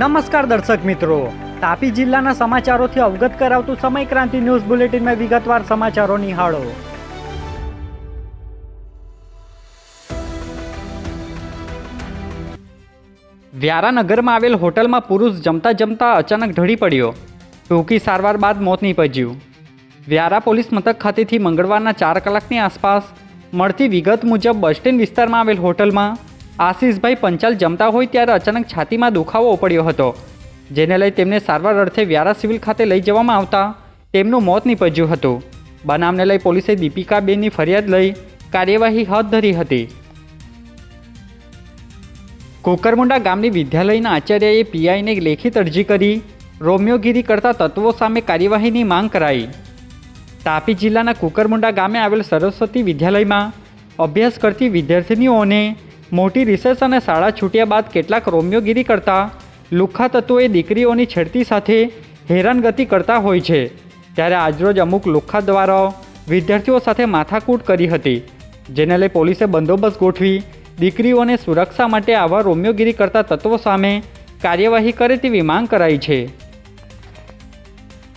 નમસ્કાર દર્શક મિત્રો. તાપી જિલ્લાના સમાચારોથી અવગત કરાવતું સમય ક્રાંતિ ન્યૂઝ બુલેટિનમાં વિગતવાર સમાચારો નિહાળો. વ્યારાનગરમાં આવેલ હોટલમાં પુરુષ જમતા જમતા અચાનક ઢળી પડ્યો. ટૂંકી સારવાર બાદ મોત નીપજ્યું. વ્યારા પોલીસ મથક ખાતેથી મંગળવારના ચાર કલાકની આસપાસ મળતી વિગત મુજબ બસ સ્ટેન્ડ વિસ્તારમાં આવેલ હોટલમાં આશીષભાઈ પંચાલ જમતા હોય ત્યારે અચાનક છાતીમાં દુખાવો પડ્યો હતો. જેને લઈ તેમને સારવાર અર્થે વ્યારા સિવિલ ખાતે લઈ જવામાં આવતા તેમનું મોત નીપજ્યું હતું. બનાવને લઈ પોલીસે દીપિકાબેનની ફરિયાદ લઈ કાર્યવાહી હાથ ધરી હતી. કુકરમુંડા ગામની વિદ્યાલયના આચાર્યએ પીઆઈને લેખિત અરજી કરી રોમિયોગીરી કરતા તત્વો સામે કાર્યવાહીની માંગ કરાઈ. તાપી જિલ્લાના કુકરમુંડા ગામે આવેલ સરસ્વતી વિદ્યાલયમાં અભ્યાસ કરતી વિદ્યાર્થીનીઓને મોટી રિસર્ચ અને શાળા છૂટ્યા બાદ કેટલાક રોમિયોગીરી કરતા લુખ્ખા તત્વોએ દીકરીઓની છેડતી સાથે હેરાનગતિ કરતા હોય છે. ત્યારે આજરોજ અમુક લુખ્ખા દ્વારા વિદ્યાર્થીઓ સાથે માથાકૂટ કરી હતી, જેને લઈ પોલીસે બંદોબસ્ત ગોઠવી દીકરીઓને સુરક્ષા માટે આવા રોમિયોગીરી કરતા તત્વો સામે કાર્યવાહી કરે તેવી માંગ કરાઈ છે.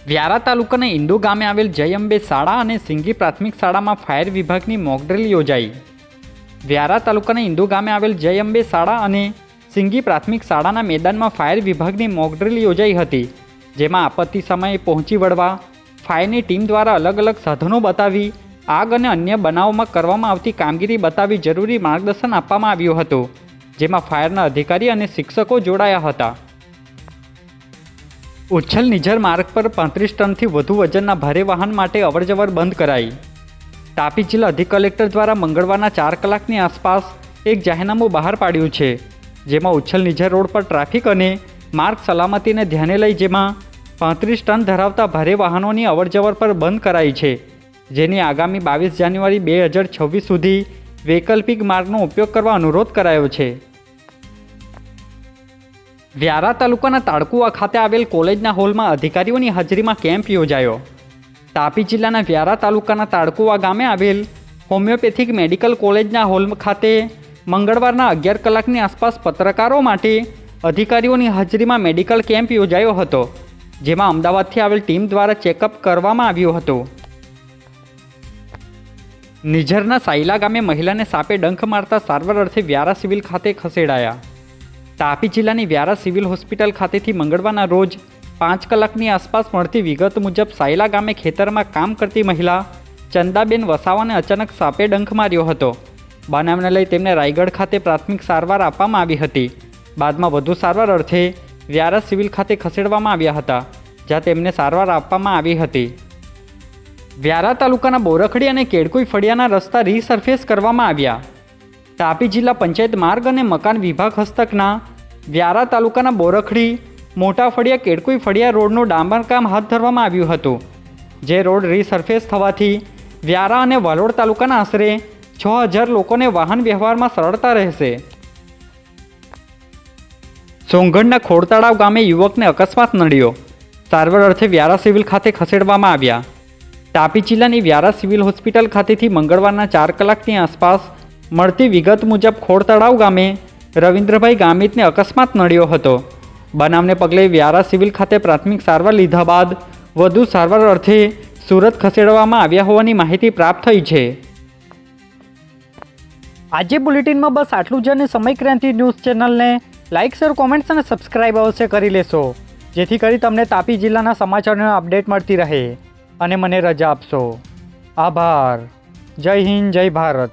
વ્યારા તાલુકાના ઇન્દુ ગામે આવેલ જય અંબે શાળા અને સિંગી પ્રાથમિક શાળામાં ફાયર વિભાગની મોકડ્રીલ યોજાઈ. વ્યારા તાલુકાના ઇન્દુ ગામે આવેલ જય અંબે શાળા અને સિંગી પ્રાથમિક શાળાના મેદાનમાં ફાયર વિભાગની મોકડ્રીલ યોજાઈ હતી, જેમાં આપત્તિ સમયે પહોંચી વળવા ફાયરની ટીમ દ્વારા અલગ અલગ સાધનો બતાવી, આગ અને અન્ય બનાવોમાં કરવામાં આવતી કામગીરી બતાવી જરૂરી માર્ગદર્શન આપવામાં આવ્યું હતું, જેમાં ફાયરના અધિકારી અને શિક્ષકો જોડાયા હતા. ઉચ્છલ નિઝર માર્ગ પર પાંત્રીસ ટનથી વધુ વજનના ભારે વાહન માટે અવરજવર બંધ કરાઈ. તાપી જિલ્લા અધિક કલેક્ટર દ્વારા મંગળવારના ચાર કલાકની આસપાસ એક જાહેરનામું બહાર પાડ્યું છે, જેમાં ઉચ્છલ નિઝર રોડ પર ટ્રાફિક અને માર્ગ સલામતીને ધ્યાને લઈ જેમાં પાંત્રીસ ટન ધરાવતા ભારે વાહનોની અવરજવર પર બંધ કરાઈ છે, જેની આગામી બાવીસ જાન્યુઆરી બે હજાર છવ્વીસ સુધી વૈકલ્પિક માર્ગનો ઉપયોગ કરવા અનુરોધ કરાયો છે. વ્યારા તાલુકાના તાળકુવા ખાતે આવેલ કોલેજના હોલમાં અધિકારીઓની હાજરીમાં કેમ્પ યોજાયો. તાપી જિલ્લાના વ્યારા તાલુકાના તાડકુવા ગામે આવેલ હોમિયોપેથિક મેડિકલ કોલેજના હોલ ખાતે મંગળવારના અગિયાર કલાકની આસપાસ પત્રકારો માટે અધિકારીઓની હાજરીમાં મેડિકલ કેમ્પ યોજાયો હતો, જેમાં અમદાવાદથી આવેલ ટીમ દ્વારા ચેકઅપ કરવામાં આવ્યું હતું. નિઝરના સાયલા ગામે મહિલાને સાપે ડંખ મારતા સારવાર અર્થે વ્યારા સિવિલ ખાતે ખસેડાયા. તાપી જિલ્લાની વ્યારા સિવિલ હોસ્પિટલ ખાતેથી મંગળવારના રોજ પાંચ કલાકની આસપાસ મળતી વિગત મુજબ સાયલા ગામે ખેતરમાં કામ કરતી મહિલા ચંદાબેન વસાવાને અચાનક સાપે ડંખ માર્યો હતો. બનાવને લઈ તેમને રાયગઢ ખાતે પ્રાથમિક સારવાર આપવામાં આવી હતી. બાદમાં વધુ સારવાર અર્થે વ્યારા સિવિલ ખાતે ખસેડવામાં આવ્યા હતા, જ્યાં તેમને સારવાર આપવામાં આવી હતી. વ્યારા તાલુકાના બોરખડી અને કેળકુઈ ફળિયાના રસ્તા રીસર્ફેસ કરવામાં આવ્યા. તાપી જિલ્લા પંચાયત માર્ગ અને મકાન વિભાગ હસ્તકના વ્યારા તાલુકાના બોરખડી મોટા ફળિયા કેડકુઈ ફળિયા રોડનું ડામરકામ હાથ ધરવામાં આવ્યું હતું. જે રોડ રીસર્ફેસ થવાથી વ્યારા અને વાલોડ તાલુકાના આશરે છ હજાર લોકોને વાહન વ્યવહારમાં સરળતા રહેશે. સોંગઢના ખોડતળાવ ગામે યુવકને અકસ્માત નડ્યો. સારવાર અર્થે વ્યારા સિવિલ ખાતે ખસેડવામાં આવ્યા. તાપી જિલ્લાની વ્યારા સિવિલ હોસ્પિટલ ખાતેથી મંગળવારના ચાર કલાકની આસપાસ મળતી વિગત મુજબ ખોડતળાવ ગામે રવિન્દ્રભાઈ ગામિતને અકસ્માત નડ્યો હતો. બનાવને પગલે વ્યારા સિવિલ ખાતે પ્રાથમિક સારવાર લીધા બાદ વધુ સારવાર અર્થે સુરત ખસેડવામાં આવ્યા હોવાની માહિતી પ્રાપ્ત થઈ છે. આજે બુલેટિનમાં બસ આટલું જ અને સમય ક્રાંતિ ન્યૂઝ ચેનલને લાઇક શેર, કોમેન્ટ્સ અને સબસ્ક્રાઇબ અવશ્ય કરી લેશો. જેથી કરી તમને તાપી જિલ્લાના સમાચારોની અપડેટ મળતી રહે. અને મને રજા આપશો. આભાર. જય હિન્દ, જય ભારત.